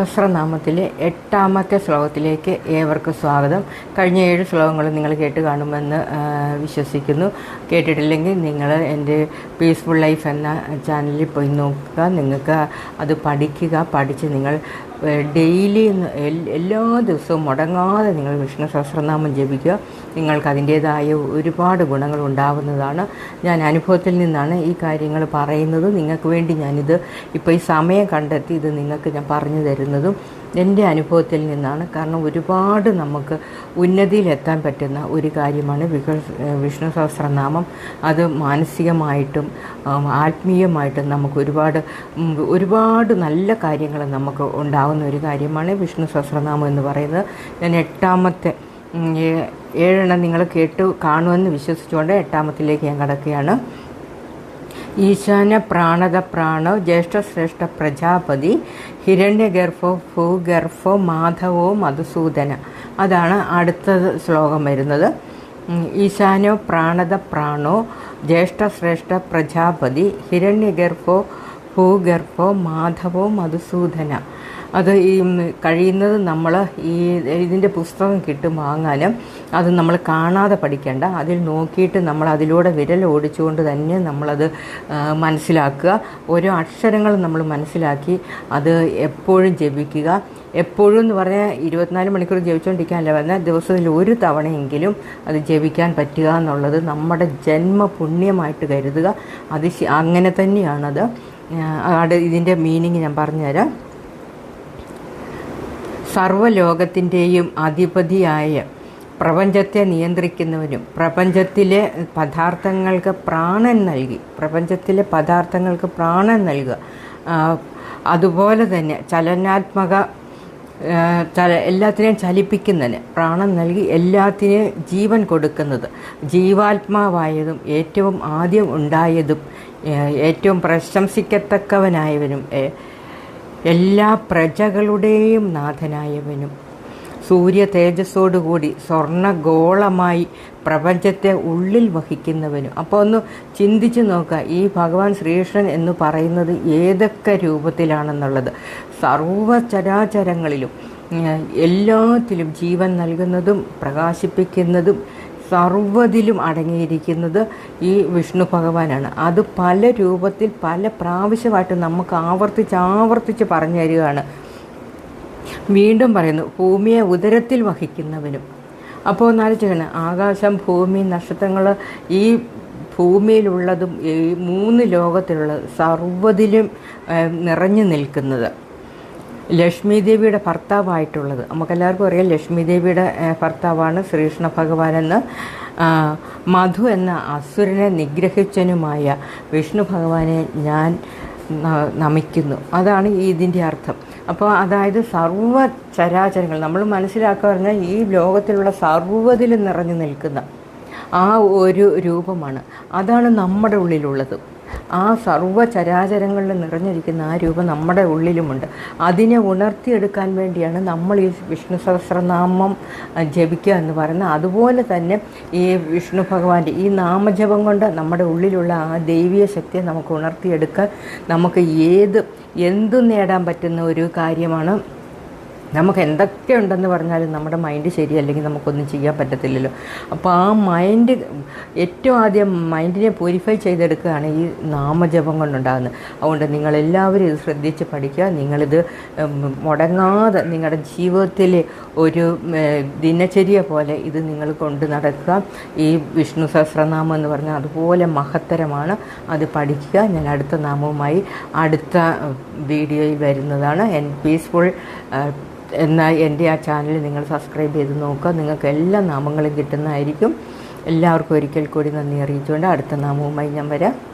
സഹസ്രനാമത്തിലെ എട്ടാമത്തെ ശ്ലോകത്തിലേക്ക് ഏവർക്കും സ്വാഗതം. കഴിഞ്ഞ ഏഴ് ശ്ലോകങ്ങൾ നിങ്ങൾ കേട്ട് കാണുമെന്ന് വിശ്വസിക്കുന്നു. കേട്ടിട്ടില്ലെങ്കിൽ നിങ്ങൾ എന്റെ പീസ്ഫുൾ ലൈഫ് എന്ന ചാനലിൽ പോയി നോക്കുക. നിങ്ങൾക്ക് അത് പഠിക്കുക പഠിച്ച് നിങ്ങൾ ഡെയിലി എല്ലാ ദിവസവും മുടങ്ങാതെ നിങ്ങൾ വിഷ്ണു സഹസ്രനാമം ജപിക്കുക. നിങ്ങൾക്ക് അതിന്റേതായ ഒരുപാട് ഗുണങ്ങൾ ഉണ്ടാവുന്നതാണ്. ഞാൻ അനുഭവത്തിൽ നിന്നാണ് ഈ കാര്യങ്ങൾ പറയുന്നത്. നിങ്ങൾക്ക് വേണ്ടി ഞാനിത് ഇപ്പോൾ ഈ സമയം കണ്ടെത്തി ഇത് നിങ്ങൾക്ക് ഞാൻ പറഞ്ഞു തരുന്നതും. എന്റെ അനുഭവത്തിൽ നിന്നാണ്. കാരണം ഒരുപാട് നമുക്ക് ഉന്നതിയിലെത്താൻ പറ്റുന്ന ഒരു കാര്യമാണ് വിക വിഷ്ണു സഹസ്രനാമം. അത് മാനസികമായിട്ടും ആത്മീയമായിട്ടും നമുക്ക് ഒരുപാട് ഒരുപാട് നല്ല കാര്യങ്ങൾ നമുക്ക് ഉണ്ടാകുന്ന ഒരു കാര്യമാണ് വിഷ്ണു സഹസ്രനാമം എന്ന് പറയുന്നത്. ഞാൻ എട്ടാമത്തെ ഏഴെണ്ണം നിങ്ങൾ കേട്ടു കാണുമെന്ന് വിശ്വസിച്ചുകൊണ്ട് എട്ടാമത്തിലേക്ക് ഞാൻ കടക്കുകയാണ്. ഈശാന പ്രാണത പ്രാണോ ജ്യേഷ്ഠശ്രേഷ്ഠ പ്രജാപതി ഹിരണ്യഗർഭോ ഭൂഗർഭോ മാധവോ മധുസൂദന. അതാണ് അടുത്ത ശ്ലോകം വരുന്നത്. ഈശാനോ പ്രാണത പ്രാണോ ജ്യേഷ്ഠശ്രേഷ്ഠ പ്രജാപതി ഹിരണ്യഗർഭോ ഭൂഗർഭോ മാധവോ മധുസൂദന. അത് ഈ കഴിയുന്നത് നമ്മൾ ഈ ഇതിന്റെ പുസ്തകം കിട്ടും വാങ്ങാനും അത് നമ്മൾ കാണാതെ പഠിക്കേണ്ട. അതിൽ നോക്കിയിട്ട് നമ്മൾ അതിലൂടെ വിരൽ ഓടിച്ചുകൊണ്ട് തന്നെ നമ്മളത് മനസ്സിലാക്കുക. ഓരോ അക്ഷരങ്ങളും നമ്മൾ മനസ്സിലാക്കി അത് എപ്പോഴും ജപിക്കുക. എപ്പോഴും എന്ന് പറഞ്ഞാൽ ഇരുപത്തിനാല് മണിക്കൂർ ജപിച്ചുകൊണ്ടിരിക്കാനല്ല പറഞ്ഞാൽ ദിവസത്തിൽ ഒരു തവണയെങ്കിലും അത് ജപിക്കാൻ പറ്റുക എന്നുള്ളത് നമ്മുടെ ജന്മ പുണ്യമായിട്ട് കരുതുക. അത് അങ്ങനെ തന്നെയാണത്. ഇതിന്റെ മീനിങ് ഞാൻ പറഞ്ഞുതരാം. സർവലോകത്തിന്റെയും അധിപതിയായ പ്രപഞ്ചത്തെ നിയന്ത്രിക്കുന്നവനും പ്രപഞ്ചത്തിലെ പദാർത്ഥങ്ങൾക്ക് പ്രാണൻ നൽകി പ്രപഞ്ചത്തിലെ പദാർത്ഥങ്ങൾക്ക് പ്രാണൻ നൽകുക. അതുപോലെ തന്നെ ചലനാത്മക ചല എല്ലാത്തിനെയും ചലിപ്പിക്കുന്നതിന് പ്രാണൻ നൽകി എല്ലാത്തിനെയും ജീവൻ കൊടുക്കുന്നത്. ജീവാത്മാവായതും ഏറ്റവും ആദ്യം ഉണ്ടായതും ഏറ്റവും പ്രശംസിക്കത്തക്കവനായവനും എല്ലാ പ്രജകളുടെയും നാഥനായവനും. സൂര്യ തേജസ്സോടുകൂടി സ്വർണഗോളമായി പ്രപഞ്ചത്തെ ഉള്ളിൽ വഹിക്കുന്നവനും. അപ്പോൾ ഒന്ന് ചിന്തിച്ചു നോക്കുക ഈ ഭഗവാൻ ശ്രീകൃഷ്ണൻ എന്ന് പറയുന്നത് ഏതൊക്കെ രൂപത്തിലാണെന്നുള്ളത്. സർവചരാചരങ്ങളിലും എല്ലാത്തിലും ജീവൻ നൽകുന്നതും പ്രകാശിപ്പിക്കുന്നതും സർവതിലും അടങ്ങിയിരിക്കുന്നത് ഈ വിഷ്ണു ഭഗവാനാണ്. അത് പല രൂപത്തിൽ പല പ്രാവശ്യമായിട്ട് നമുക്ക് ആവർത്തിച്ച് ആവർത്തിച്ച് പറഞ്ഞു തരികയാണ്. വീണ്ടും പറയുന്നു ഭൂമിയെ ഉദരത്തിൽ വഹിക്കുന്നവനും. അപ്പോൾ ഒന്നാലോചിക്കണം ആകാശം ഭൂമി നക്ഷത്രങ്ങൾ ഈ ഭൂമിയിലുള്ളതും ഈ മൂന്ന് ലോകത്തിലുള്ളത് സർവതിലും നിറഞ്ഞു നിൽക്കുന്നത്. ലക്ഷ്മി ദേവിയുടെ ഭർത്താവായിട്ടുള്ളത്. നമുക്കെല്ലാവർക്കും അറിയാം ലക്ഷ്മി ദേവിയുടെ ഭർത്താവാണ് ശ്രീകൃഷ്ണ ഭഗവാനെന്ന് മധു എന്ന അസുരനെ നിഗ്രഹിച്ചനുമായ വിഷ്ണു ഭഗവാനെ ഞാൻ നമിക്കുന്നു. അതാണ് ഇതിന്റെ അർത്ഥം. അപ്പോൾ അതായത് സർവ ചരാചരങ്ങൾ നമ്മൾ മനസ്സിലാക്കുക പറഞ്ഞാൽ ഈ ലോകത്തിലുള്ള സർവതിലും നിറഞ്ഞു നിൽക്കുന്ന ആ ഒരു രൂപമാണ്. അതാണ് നമ്മുടെ ഉള്ളിലുള്ളത്. ആ സർവചരാചരങ്ങളിൽ നിറഞ്ഞിരിക്കുന്ന ആ രൂപം നമ്മുടെ ഉള്ളിലുമുണ്ട്. അതിനെ ഉണർത്തിയെടുക്കാൻ വേണ്ടിയാണ് നമ്മൾ ഈ വിഷ്ണു സഹസ്രനാമം ജപിക്കുക എന്ന് പറയുന്നത്. അതുപോലെ തന്നെ ഈ വിഷ്ണു ഭഗവാന്റെ ഈ നാമജപം കൊണ്ട് നമ്മുടെ ഉള്ളിലുള്ള ആ ദൈവീയ ശക്തിയെ നമുക്ക് ഉണർത്തിയെടുക്കാൻ നമുക്ക് ഏത് എന്തും നേടാൻ പറ്റുന്ന ഒരു കാര്യമാണ് നമുക്ക് എന്തൊക്കെ ഉണ്ടെന്ന് പറഞ്ഞാലും നമ്മുടെ മൈൻഡ് ശരിയല്ലെങ്കിൽ നമുക്കൊന്നും ചെയ്യാൻ പറ്റത്തില്ലല്ലോ. അപ്പോൾ ആ മൈൻഡ് ഏറ്റവും ആദ്യം മൈൻഡിനെ പ്യൂരിഫൈ ചെയ്തെടുക്കുകയാണ് ഈ നാമജപം കൊണ്ടുണ്ടാകുന്നത്. അതുകൊണ്ട് നിങ്ങളെല്ലാവരും ഇത് ശ്രദ്ധിച്ച് പഠിക്കുക. നിങ്ങളിത് മുടങ്ങാതെ നിങ്ങളുടെ ജീവിതത്തിലെ ഒരു ദിനചര്യ പോലെ ഇത് നിങ്ങൾ കൊണ്ട് നടക്കുക. ഈ വിഷ്ണു സഹസ്രനാമം എന്ന് പറഞ്ഞാൽ അതുപോലെ മഹത്തരമാണ്. അത് പഠിക്കുക. ഞാൻ അടുത്ത നാമവുമായി അടുത്ത വീഡിയോയിൽ വരുന്നതാണ്. എൻ പീസ്ഫുൾ എന്ന എന്റെ ആ ചാനൽ നിങ്ങൾ സബ്സ്ക്രൈബ് ചെയ്ത് നോക്കുക. നിങ്ങൾക്ക് എല്ലാ നാമങ്ങളും കിട്ടുന്നതായിരിക്കും. എല്ലാവർക്കും ഒരിക്കൽ കൂടി നന്ദി അറിയിച്ചുകൊണ്ട് അടുത്ത നാമവുമായി ഞാൻ വരാം.